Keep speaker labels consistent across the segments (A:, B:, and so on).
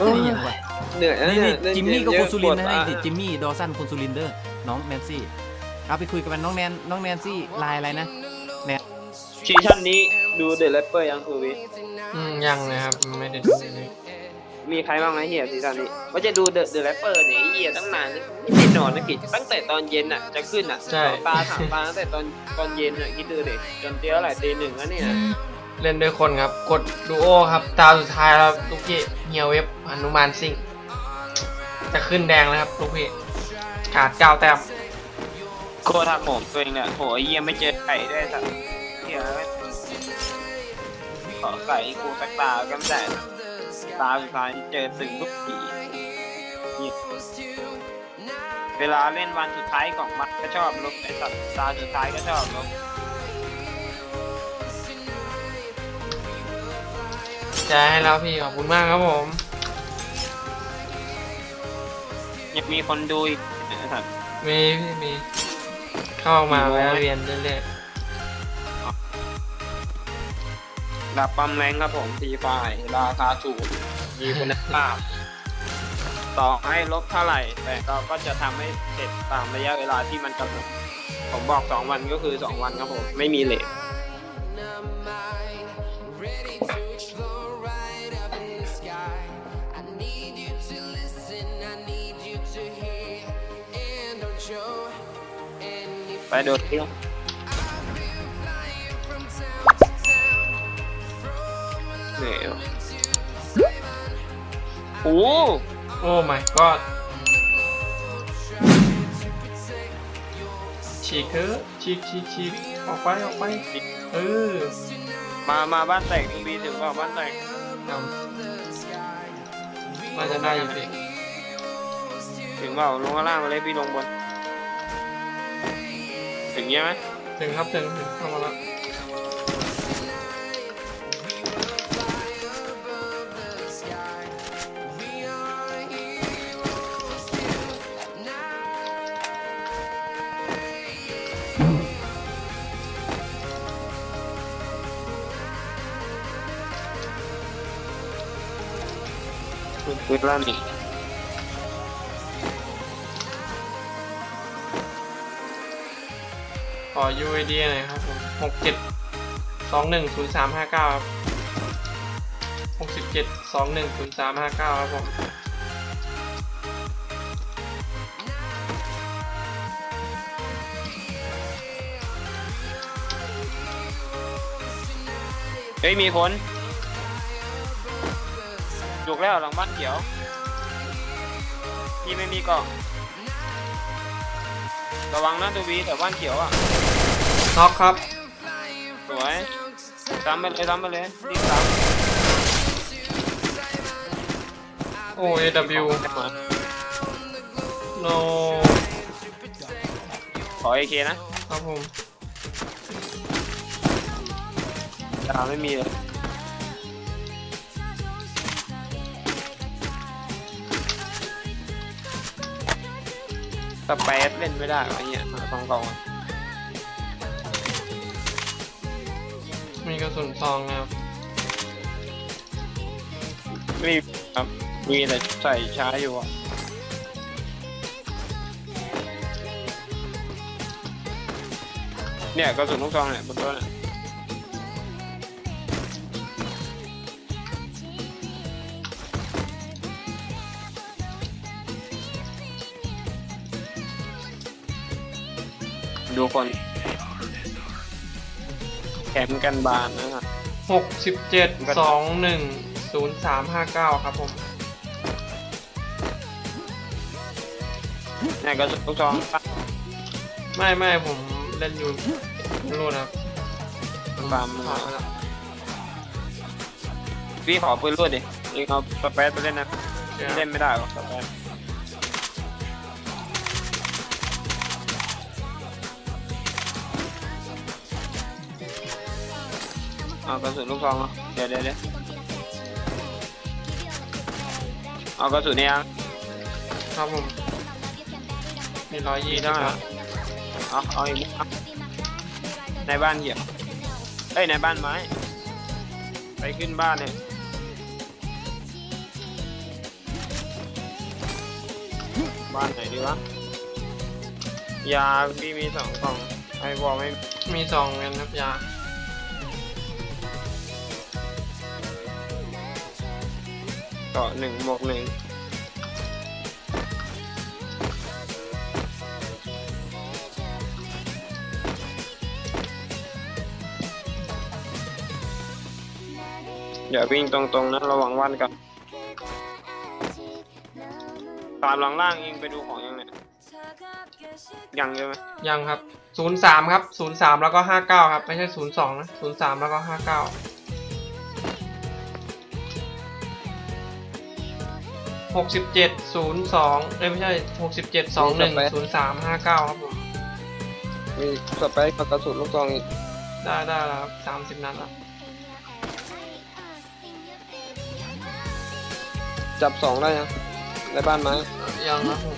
A: เออ
B: นี่ยังวะ
A: เหนื่อยนะ
B: นี่
A: เนี่
B: นี่
A: ยเล่น
B: จิม
A: เก
B: มี่
A: ม
B: ก็
A: เย
B: ค
A: อะ
B: นสุรินทร์นะ
A: ปวด
B: นี่
A: ตา
B: จิมมี่ดอสันคนสุรินทร์เด้อน้องแนนซี่เอาไปคุยกับมันน้องแนนน้องแนนซี่ไลน์อะไรนะแนน
A: ซีชั่นนี้ดูเดอะแรปเปอร์ยังคือวิ
C: อืมยังนะครับ ไม่ได้ดูเลย
A: มีใครบ้างไหมเฮียซีซั่นนี้ว่าจะดูเดอะเดอะแรปเปอร์เนี่ยไอ้เฮียตั้งนานไม่ได้นอนนะกิจตั้งแต่ตอนเย็นอะจะขึ้นอะสองตาสามตาตั้งแต่ตอนตอนเย็นอะคิดดูดิจนเตี้ยอะไรตีหนึ่งแล้วเนี่ย
C: เล่นด้วยคนครับ กดดูโอครับ ตาสุดท้ายแล้วลูกพี่เฮียเว็บอนุมานซิงจะขึ้นแดงแล้วครับลูกพี่ขาดเก้าแต้ม
A: โคตรหักโหมตัวเองเนี่ยโหไอ้เยี่ยไม่เจอไก่ด้วยสัตว์เฮียวขอไก่กูสักตาก็ไม่ได้ตาสุดท้ายเจอตึงทุกทีเหี้ยเวลาเล่นวันสุดท้ายของมันก็ชอบลบไอ้สัตว์ตาสุดท้ายก็ชอบลบ
C: ใจให้แล้วพี่ขอบคุณมากครับผม
A: ยังมีคนดูอีกไอ้สัตว์
C: มีพี่มี เข้ามาแวะเวียนเรื่อย
A: ดับปั๊มแรงครับผมทีไฟราคาถูกมีคุณภาพ ต่อให้ลบเท่าไหร่ แต่เราก็จะทำให้เสร็จตามระยะเวลาที่มันกำหนดผมบอก 2 วันก็คือ 2 วันครับผม ไม่มีเลท ไปโดดเที่ยวเหนื่อยวะโอ้โห
C: ๆโอ้ my god ฉีกเถอะฉีกฉีกฉีกออกไปออกไปเออ
A: มามาบ้านแตกมีบีถึงเปล่าบ้านแตก
C: ทำมาจะได้อยู่พี่
A: ถึงเปล่าลงข้างล่างมาเลยพี่ลงบน ถึงเงี้ยไหม
C: ถึงครับถึงถึงเข้ามาแล้ว
A: ปืนลั่น อีก
C: ขอ UID หน่อยครับผมหกเจ็ดสองหนึ่งศูนย์สามห้าเก้าครับหกสิบเจ็ดสองหนึ่งศูนย์สามห้าเก้าครับผม
A: เฮ้ยมีคนจุกแล้วหลังบ้านเขียวพี่ไม่มีกล่อง ระวังนะตัววีแต่บ้านเขียวอะ
C: น็อกครับ
A: สวยซ้ำไปเลยซ้ำไปเลยรีบซ้
C: โอ้ AW ำ no
A: ขอเอเคนะ
C: ครับผม
A: ดาวไม่มีเลยสเปซเล่นไม่ได้วะไอ้เนี่ยหาตรงกล่อง
C: มีก ระสุนซองนะครับ
A: ไม่มีครับ มีแต่ใส่ช้าอยู่อะเนี่ยกระสุนลูกซองเนี่ยบนต้นเนี่ยดูคน คมป์กันบานนะครับ
C: หกสิบเจ็ดสองหนึ่งศูนย์สามห้าเก้าครับผม
A: เนี่ยกระสุนลูกซองปะ
C: ไม่ไม่ผมเล่นอยู่ไม่รู้นะครับ
A: ฟาร์ม
C: ผ่านแล้ว
A: พี่ขอปืนรวดดิเองเอาสเปซไปเล่นนะ
C: เดี๋ยว
A: เล่นไม่ได้หรอกสเปซ เอากระสุนลูกซองเอาเดี๋ยวเดี๋ยวเดี๋ยวเอากระสุนเนี่ยยัง
C: ครับผมมีร้อยยี่
A: มี
C: สิ
A: ได้
C: บ
A: เหรอเอาเอาอีกเอาในบ้านเหี่ยวเอ้ยในบ้านไม้ ไปขึ้นบ้านเนี่ย
D: บ้านไหนดีวะยาพี่มีสองกล่องไอ้บอกไม่
C: มีสองกันครับยา
D: ต่อหนึ่งบวกหนึ่งอย่าวิ่งตรงๆนะระวังวันกันตามหลังล่างยิงไปดูของยังเนี่ยยังใช่ไหม
C: ยังครับศูนย์สามครับศูนย์สามแล้วก็ห้าเก้าครับ ไม่ใช่ศูนย์สองนะศูนย์สามแล้วก็ห้าเก้า หกสิบเจ็ดศูนย์สองเอ้ยไม่ใช่หกสิบเจ็ดสองหนึ่งศูนย์สามห้าเก้าครับผม
D: มีสเปซกับกระสุนลูกซองอีก
C: ได้ได้แล้วครับสามสิบนัดแล้ว
D: จับสองได้ยังในบ้านไม้
C: ยังครับผม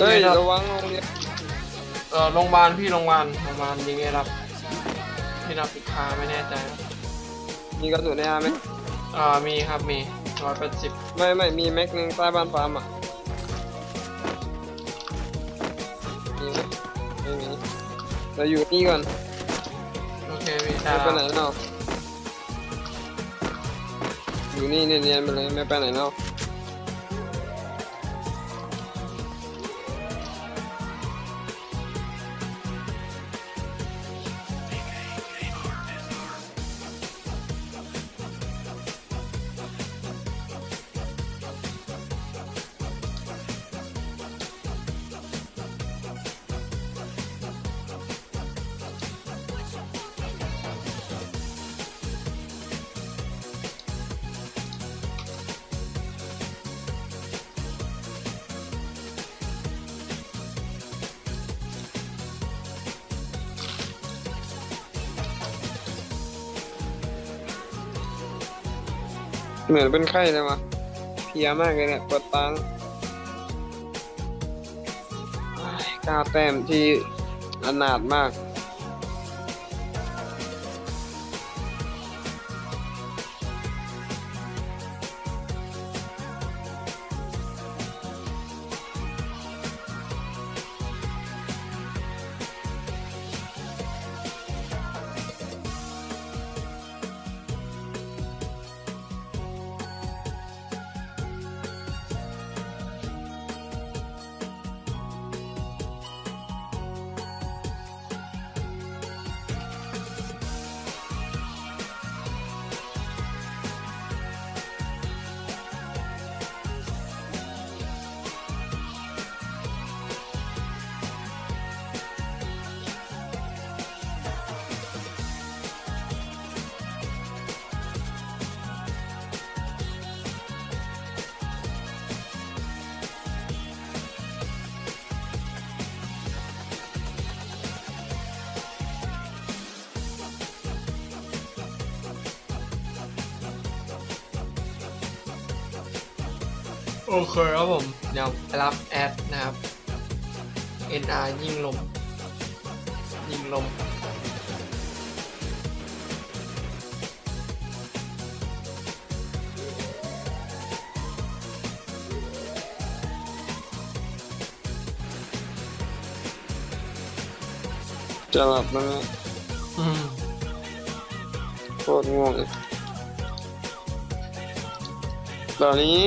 D: เฮ้ย
C: นี่ครับ
D: ระวังโรงเรียน
C: เออโรงพยาบาลพี่โรงพยาบาลโรงพยาบาลยิงไงรับพี่รับปิดคาไม่แน่ใจครับ
D: มีกระสุนในอาไหม
C: อ่ามีครับมีร้อยแปดสิบ
D: ไม่ไม่มีแม็กนึงใต้บ้านฟาร์มอะมีไหมไม่มีเราอยู่นี่ก่อน
C: โอเคพี่ได้
D: ไม่ไปไหน
C: แล้ว
D: เนาะอยู่นี่เนียนๆไปเลยไม่ไปไหนเนาะ เหมือนเป็นไข้เลยวะเพียมากเลยเนี่ยปวดตังก้าแต้มที่อนาถมาก
C: โอเคครับผม เดี๋ยวไปรับแอดนะครับ NR ยิงลม ยิงลม
D: จะหลับแล้วเนี่ย
C: อืม
D: โคตรง่วงเลยตอนนี้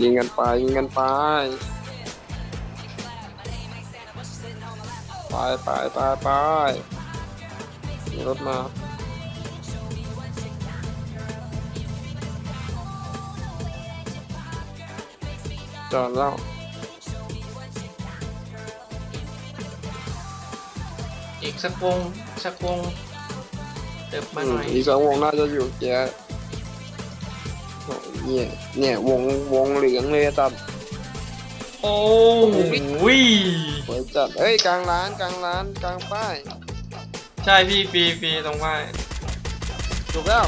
D: ยิงกันไปยิงกันไปไปไปไปไปมีรถมาจอดแล้ว
C: อีกสักวงสักวงเติบมาหน่อย
D: อืมอีกสองวงน่าจะอยู่เกียร์โอ้ เนี่ย เนี่ยวงวงเหลืองเลยอะจัด
C: โอ้
D: โห
C: ย
D: สวยจัดเอ้ยกลางร้านกลางร้านกลางป้าย
C: ใช่พี่ฟรีฟรีตรงป้าย
D: ถูกแล้ว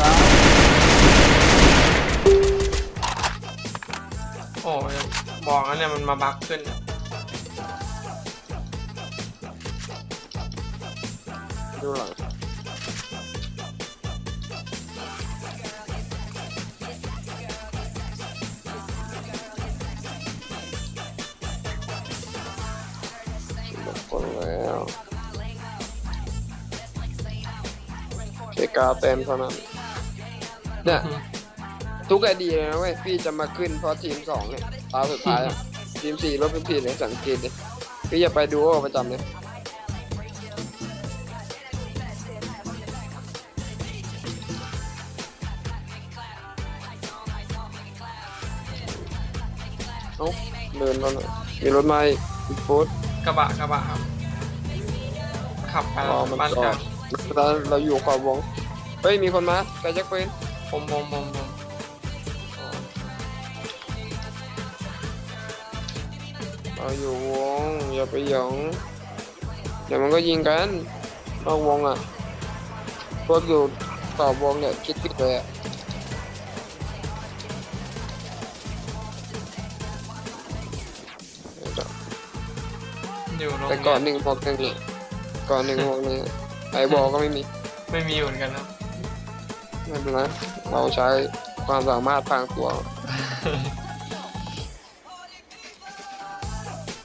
D: ดาว
C: โอ้ยบอกแล้วเนี่ยมันมาบักขึ้นเนี่ย
D: ดูหลัง กาเต็มเท่านั้นเนี่ยทุกไอเดียนะเว้ยพี่จะมาขึ้นเพราะทีมสองเนี่ยตาสุดท้ายอะทีมสี่รถเป็นผิดเลยสังเกตดิพี่อย่าไปดูโอประจำเลยเอ้าเดินมาหน่อยมีรถมาอีกอีกฟุต
C: กระบะกระบะครับ ขับไป
D: อ๋อมัน
C: บ้าน
D: จ
C: ก
D: อ
C: ลา
D: ด
C: ง
D: เราเราอยู่ขอบวงเฮ้ยมีคนมาไกลจักปืน
C: ผมผมผมผม
D: เราอยู่วงอย่าไปหยองเดี๋ยวมันก็ยิงกันนอกวงอะพวกอยู่ขอบวงเนี่ยคิดผิดเลยอะ
C: อยู่โรง
D: แต่
C: เรี
D: ก่อน
C: ยน
D: หนึ่งบอกหนึ่งนี่ก่อนหนึ่งบอกหนึ่งไอ้บอกก็ไม่มี
C: ไม่มีเหมือนกันนะ
D: ไม่เป็นไรเราใช้ความสามารถทางตัว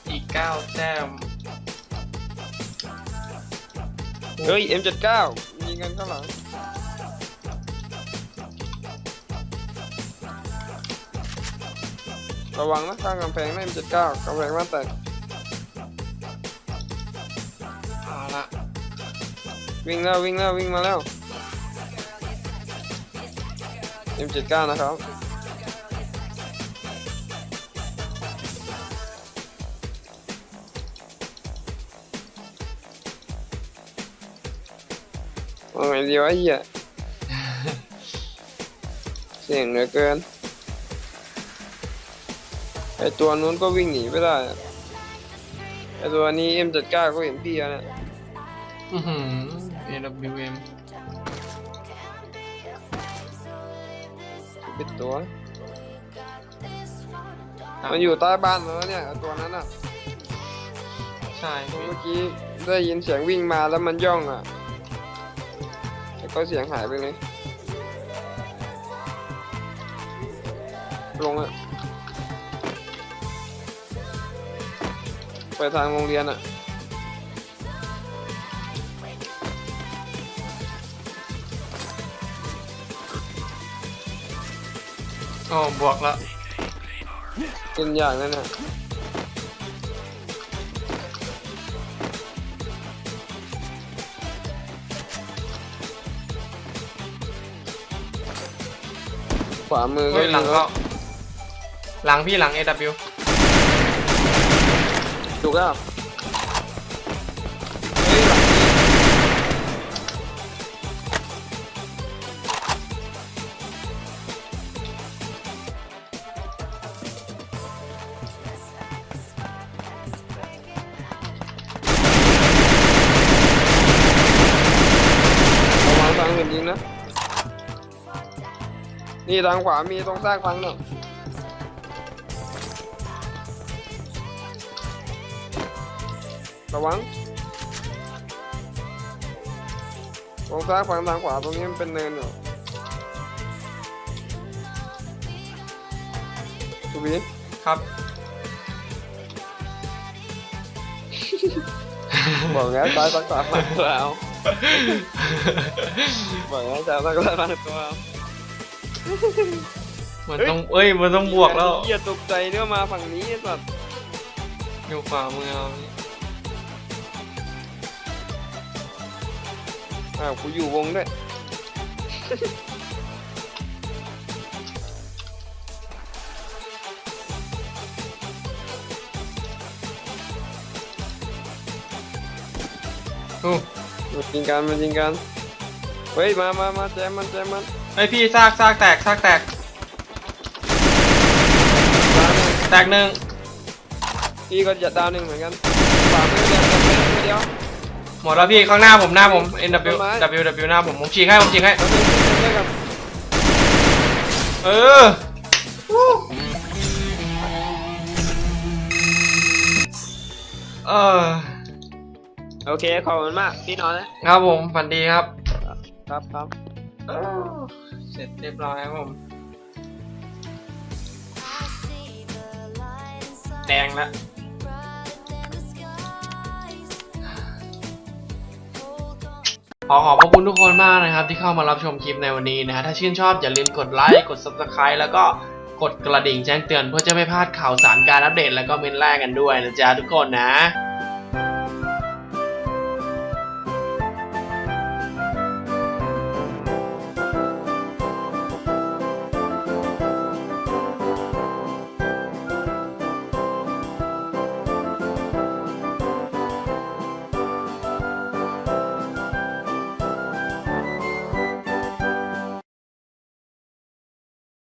C: อีกเก้าแต้ม
D: เฮ้ย M79 ยิงกันข้างหลังระวังนะข้างกำแพงนะ M79 กำแพงบ้านแตก
C: เอาละ
D: วิ่งแล้ววิ่งแล้ววิ่งมาแล้ว M79 นะครับว่าไงดีวะไอ้เหี้ยเสียงเหลือเกิน ไอตัวนู้นก็วิ่งหนีไม่ได้ ไอตัวนี้ M79 ก็เห็นพี่แล้วเนี่ย
C: อือหือ AWM
D: ปิดตัวมันอยู่ใต้บ้านแล้วเนี่ยไอ้ตัวนั้นอะ
C: ใช่พี่
D: เมื่อกี้ได้ยินเสียงวิ่งมาแล้วมันย่องอะแล้วก็เสียงหายไปเลยลงอะไปทางโรงเรียนอะ
C: โอ้บวกแล้ว
D: เป็นอย่างนั้นน่ะขวามือก็
C: เฮ้ยหลัง
D: มีร
C: เข้า
D: ถ
C: หลังพี่หลัง AW
D: ถูกแล้ว นี่ทางขวามีตรงซากพังเนี่ยระวังตรงซ้ายฝั่งทางขวาตรงนี้มันเป็นเนินอยู่ทูบี
C: ครับ
D: บอกแล้วซ้ายฝั่งขวาฝั่งตัวเอาบอกแล้วซ้ายฝั่งขวาฝั่งตัวเอา
C: มันต้องเอ้ย มันต้องบวกแล้ว
D: เหี้ยตกใจเนี่ยมาฝั่งนี้สัตว์
C: อยู่ขวามือเอาพี่
D: อ้าวกูอยู่วงด้วย
C: อู้
D: มันยิงกันมันยิงกันเฮ้ยมามามาแจมมันแจมมัน
C: ไอยพี่ซากซากแตกซากแตก
D: ดาวหนึ่ง
C: แตกหนึ่ง
D: พี่ก็จะดาวหนึ่งเหมือนกันฝากมือเดียวเดียวเดียว
C: หมดแล้วพี่ข้างหน้าผมหน้าผม N
D: ต้
C: W
D: นไม้
C: W W หน้าผมผมฉีกให้ผมฉีกให้
D: แล้วหนึ่งเดียวกัน
C: เออเออ
A: โอเค ขอบคุณมาก พี่นอนนะครับ
C: ผมฝันดีครับ
D: ครับครับ
C: เสร็จเรียบร้อยครับผมแดงแล้วขอขอบพระคุณทุกคนมากนะครับ ที่เข้ามารับชมคลิปในวันนี้นะฮะถ้าชื่นชอบอย่าลืมกดไลค์กด subscribe แล้วก็กดกระดิ่งแจ้งเตือนเพื่อจะไม่พลาดข่าวสารการอัปเดต แล้วก็เมนแรกกันด้วยนะจ๊ะทุกคนนะ